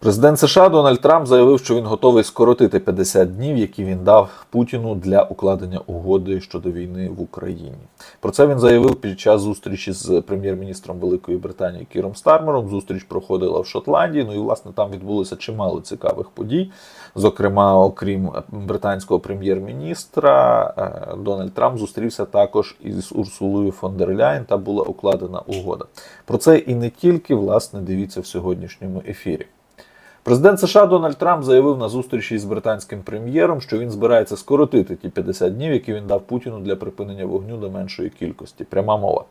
Президент США Дональд Трамп заявив, що він готовий скоротити 50 днів, які він дав Путіну для укладення угоди щодо війни в Україні. Про це він заявив під час зустрічі з прем'єр-міністром Великої Британії Кіром Стармером. Зустріч проходила в Шотландії. Ну і власне там відбулося чимало цікавих подій. Зокрема, окрім британського прем'єр-міністра, е, Дональд Трамп зустрівся також із Урсулою фон дер Ляєн та була укладена угода. Про це і не тільки власне дивіться в сьогоднішньому ефірі. Президент США Дональд Трамп заявив на зустрічі з британським прем'єром, що він збирається скоротити ті 50 днів, які він дав Путіну для припинення вогню до меншої кількості. Пряма мова.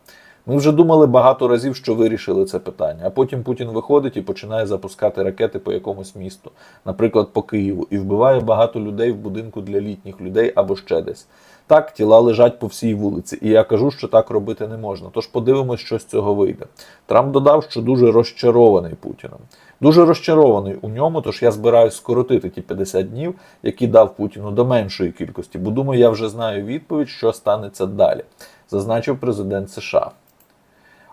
Ми вже думали багато разів, що вирішили це питання. А потім Путін виходить і починає запускати ракети по якомусь місту, наприклад, по Києву, і вбиває багато людей в будинку для літніх людей або ще десь. Так, тіла лежать по всій вулиці, і я кажу, що так робити не можна. Тож подивимось, що з цього вийде. Трамп додав, що дуже розчарований Путіном. Дуже розчарований у ньому, тож я збираюсь скоротити ті 50 днів, які дав Путіну до меншої кількості, бо думаю, я вже знаю відповідь, що станеться далі, зазначив президент США.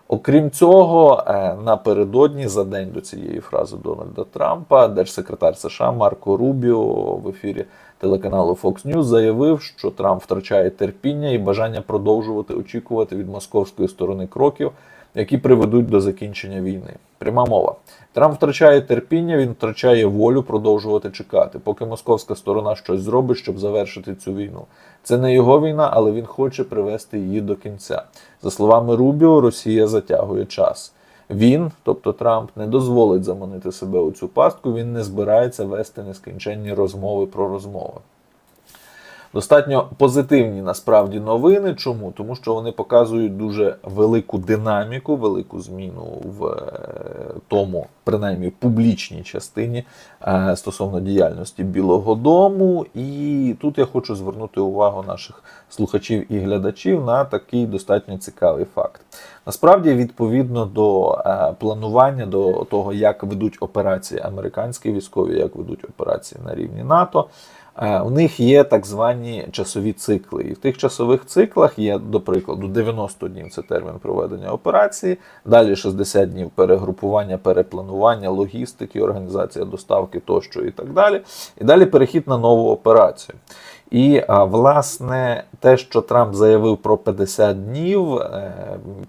Окрім цього, е, напередодні за день до цієї фрази Дональда Трампа, держсекретар США Марко Рубіо в ефірі телеканалу Fox News заявив, що Трамп втрачає терпіння і бажання продовжувати очікувати від московської сторони кроків, які приведуть до закінчення війни. Пряма мова. Трамп втрачає терпіння, він втрачає волю продовжувати чекати, поки московська сторона щось зробить, щоб завершити цю війну. Це не його війна, але він хоче привести її до кінця. За словами Рубіо, Росія затягує час. Він, тобто Трамп, не дозволить заманити себе у цю пастку. Він не збирається вести нескінченні розмови про розмови. Достатньо позитивні насправді новини. Чому? Тому що вони показують дуже велику динаміку, велику зміну в е, тому, принаймні, публічній частині е, стосовно діяльності Білого Дому. І тут я хочу звернути увагу наших слухачів і глядачів на такий достатньо цікавий факт. Насправді, відповідно до е, планування, до того, як ведуть операції американські військові, як ведуть операції на рівні НАТО. Е, У них є так звані часові цикли. І в тих часових циклах є, до прикладу, 90 днів це термін проведення операції, далі 60 днів перегрупування, перепланування, логістики, організація доставки тощо і так далі. І далі перехід на нову операцію. І власне те, що Трамп заявив про 50 днів е,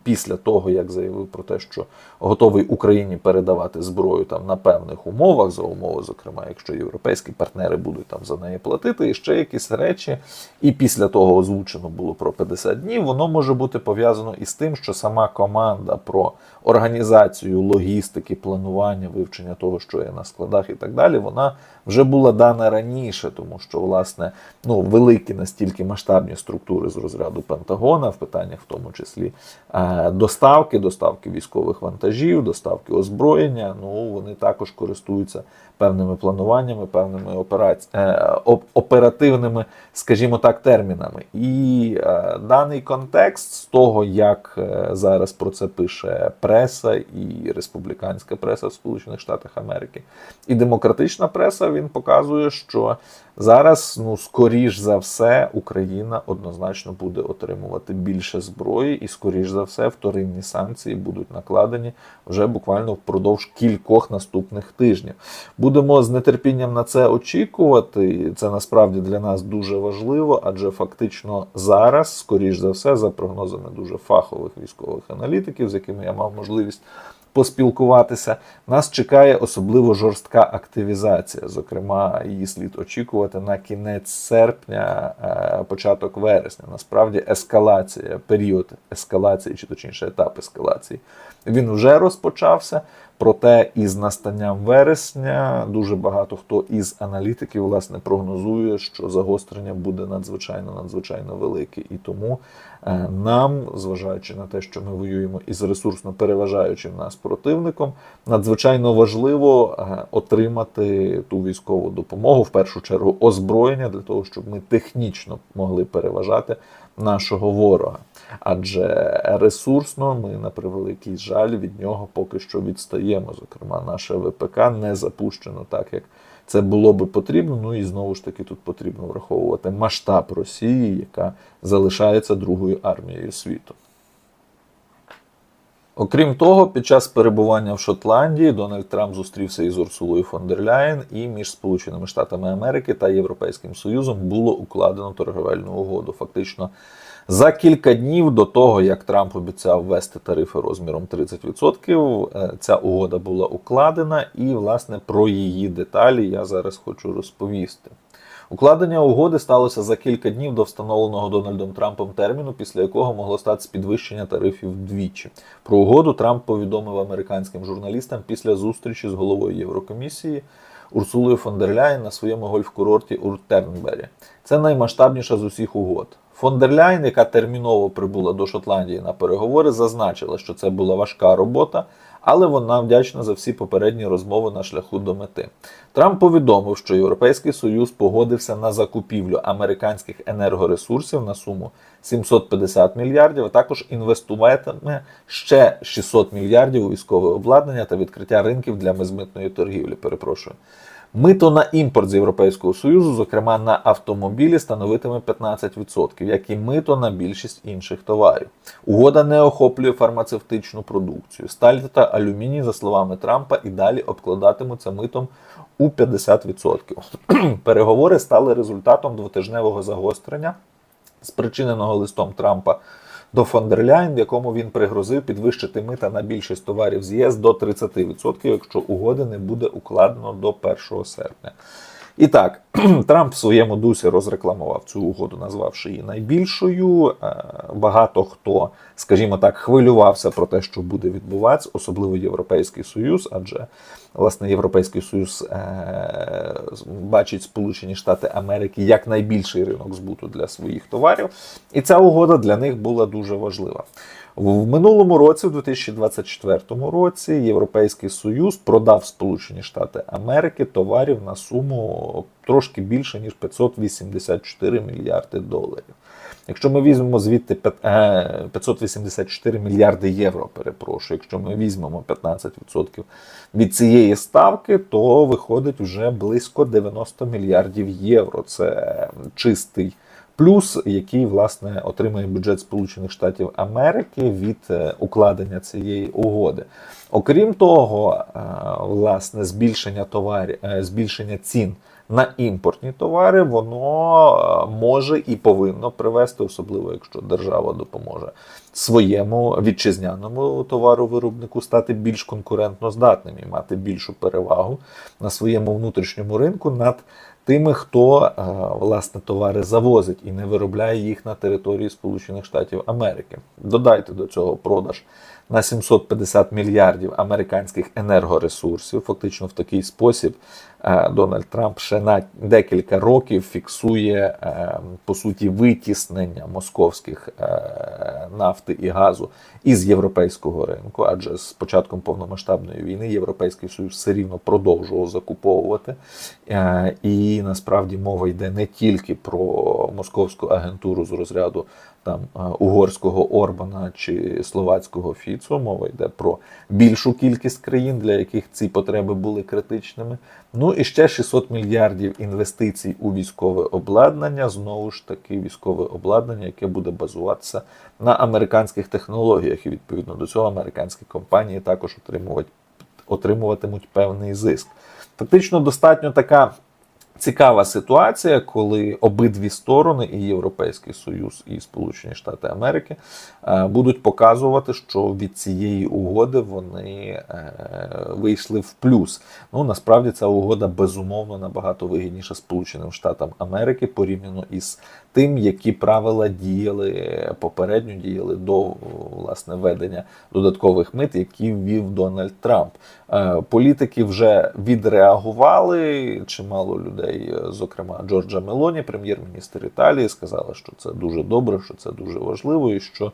після того, як заявив про те, що готовий Україні передавати зброю там на певних умовах, за умови, зокрема, якщо європейські партнери будуть там за неї платити, і ще якісь речі. І після того озвучено було про 50 днів. Воно може бути пов'язано із тим, що сама команда про організацію логістики, планування, вивчення того, що є на складах і так далі, вона вже була дана раніше, тому що власне ну великі настільки масштабні структури з розряду Пентагона в питаннях, в тому числі е, доставки, доставки військових вантажів, доставки озброєння. Ну вони також користуються певними плануваннями, певними операці... е, оперативними, скажімо так, термінами. І е, даний контекст з того, як зараз про це пише преса і республіканська преса в Сполучених Штатах Америки, і демократична преса, він показує, що зараз, ну скоріш за все, Україна однозначно буде отримувати більше зброї, і скоріш за все, вторинні санкції будуть накладені вже буквально впродовж кількох наступних тижнів. Будемо з нетерпінням на це очікувати. Це насправді для нас дуже важливо, адже фактично зараз, скоріш за все, за прогнозами дуже фахових військових аналітиків, з якими я мав можливість поспілкуватися, нас чекає особливо жорстка активізація. Зокрема, її слід очікувати на кінець серпня, е, початок вересня. Насправді, ескалація, період ескалації, чи точніше етап ескалації, він вже розпочався. Проте із настанням вересня дуже багато хто із аналітиків власне прогнозує, що загострення буде надзвичайно надзвичайно велике, і тому е, нам, зважаючи на те, що ми воюємо із ресурсно переважаючим нас противником, надзвичайно важливо е, отримати ту військову допомогу, в першу чергу озброєння для того, щоб ми технічно могли переважати нашого ворога. Адже ресурсно ми на превеликий жаль від нього поки що відстаємо. Зокрема, наше ВПК не запущено так, як це було би потрібно. Ну і знову ж таки тут потрібно враховувати масштаб Росії, яка залишається другою армією світу. Окрім того, під час перебування в Шотландії Дональд Трамп зустрівся із Урсулою фон дер Ляєн, і між Сполученими Штатами Америки та Європейським Союзом було укладено торговельну угоду. Фактично за кілька днів до того, як Трамп обіцяв ввести тарифи розміром 30%, е, ця угода була укладена, і власне про її деталі я зараз хочу розповісти. Укладення угоди сталося за кілька днів до встановленого Дональдом Трампом терміну, після якого могло стати підвищення тарифів вдвічі. Про угоду Трамп повідомив американським журналістам після зустрічі з головою Єврокомісії Урсулою фон дер Ляєн на своєму гольф-курорті у Тернбері. Це наймасштабніша з усіх угод. Фон дер Ляєн, яка терміново прибула до Шотландії на переговори, зазначила, що це була важка робота, але вона вдячна за всі попередні розмови на шляху до мети. Трамп повідомив, що Європейський Союз погодився на закупівлю американських енергоресурсів на суму 750 мільярдів, а також інвестуватиме ще 600 мільярдів у військове обладнання та відкриття ринків для безмитної торгівлі. Перепрошую. Мито на імпорт з Європейського Союзу, зокрема на автомобілі, становитиме 15%, як і мито на більшість інших товарів. Угода не охоплює фармацевтичну продукцію. Сталь та алюміній, за словами Трампа, і далі обкладатимуться митом у 50%. Переговори стали результатом двотижневого загострення, спричиненого листом Трампа до Фондерляйн, в якому він пригрозив підвищити мита на більшість товарів з ЄС до 30%, якщо угоди не буде укладено до 1 серпня. І так, Трамп в своєму дусі розрекламував цю угоду, назвавши її найбільшою. Е, Багато хто, скажімо так, хвилювався про те, що буде відбуватися, особливо Європейський Союз, адже власне Європейський Союз е, бачить Сполучені Штати Америки як найбільший ринок збуту для своїх товарів, і ця угода для них була дуже важлива. В минулому році, в 2024 році, Європейський Союз продав Сполучені Штати Америки товарів на суму трошки більше ніж 584 мільярди доларів. Якщо ми візьмемо звідти п'ят- е, 584 мільярди євро, перепрошую, якщо ми візьмемо 15% від цієї ставки, то виходить вже близько 90 мільярдів євро. Це чистий плюс, який власне отримає бюджет Сполучених Штатів Америки від е, укладення цієї угоди. Окрім того, е, власне, збільшення товарів, е, збільшення цін. На імпортні товари воно е, може і повинно привести, особливо якщо держава допоможе своєму вітчизняному товаровиробнику стати більш конкурентно здатним і мати більшу перевагу на своєму внутрішньому ринку над тими, хто е, власне товари завозить і не виробляє їх на території Сполучених Штатів Америки. Додайте до цього продаж на 750 мільярдів американських енергоресурсів. Фактично в такий спосіб Дональд Трамп ще на декілька років фіксує е, по суті витіснення московських е, нафти і газу із європейського ринку, адже з початком повномасштабної війни Європейський Союз все рівно продовжував закуповувати. Е, І насправді мова йде не тільки про московську агентуру з розряду там е, угорського Орбана чи словацького Фіцо. Мова йде про більшу кількість країн, для яких ці потреби були критичними. Ну і ще 600 мільярдів інвестицій у військове обладнання. Знову ж таки, військове обладнання, яке буде базуватися на американських технологіях, і відповідно до цього американські компанії також отримувати, отримуватимуть певний зиск. Фактично, достатньо така цікава ситуація, коли обидві сторони, і Європейський Союз, і Сполучені Штати Америки, е, будуть показувати, що від цієї угоди вони е, вийшли в плюс. Ну насправді ця угода безумовно набагато вигідніша Сполученим Штатам Америки порівняно із тим, які правила діяли попередньо діяли до власне введення додаткових мит, які ввів Дональд Трамп. Е, Політики вже відреагували. Чимало людей, е, зокрема Джорджа Мелоні, прем'єр-міністр Італії, сказали, що це дуже добре, що це дуже важливо, і що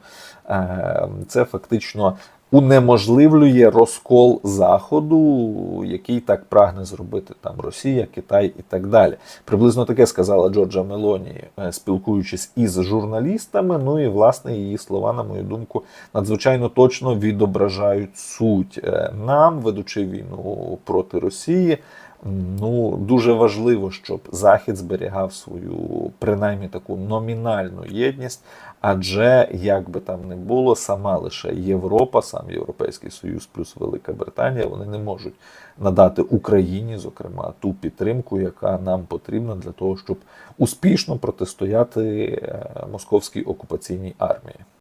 е, це фактично унеможливлює розкол Заходу, який так прагне зробити там Росія, Китай і так далі. Приблизно таке сказала Джорджа Мелоні, е, спілкуючись із журналістами. Ну і власне її слова, на мою думку, надзвичайно точно відображають суть Е, нам, ведучи війну проти Росії. Ну, дуже важливо, щоб Захід зберігав свою принаймні таку номінальну єдність, адже як би там не було, сама лише Європа, сам Європейський Союз плюс Велика Британія, вони не можуть надати Україні, зокрема, ту підтримку, яка нам потрібна для того, щоб успішно протистояти е, московській окупаційній армії.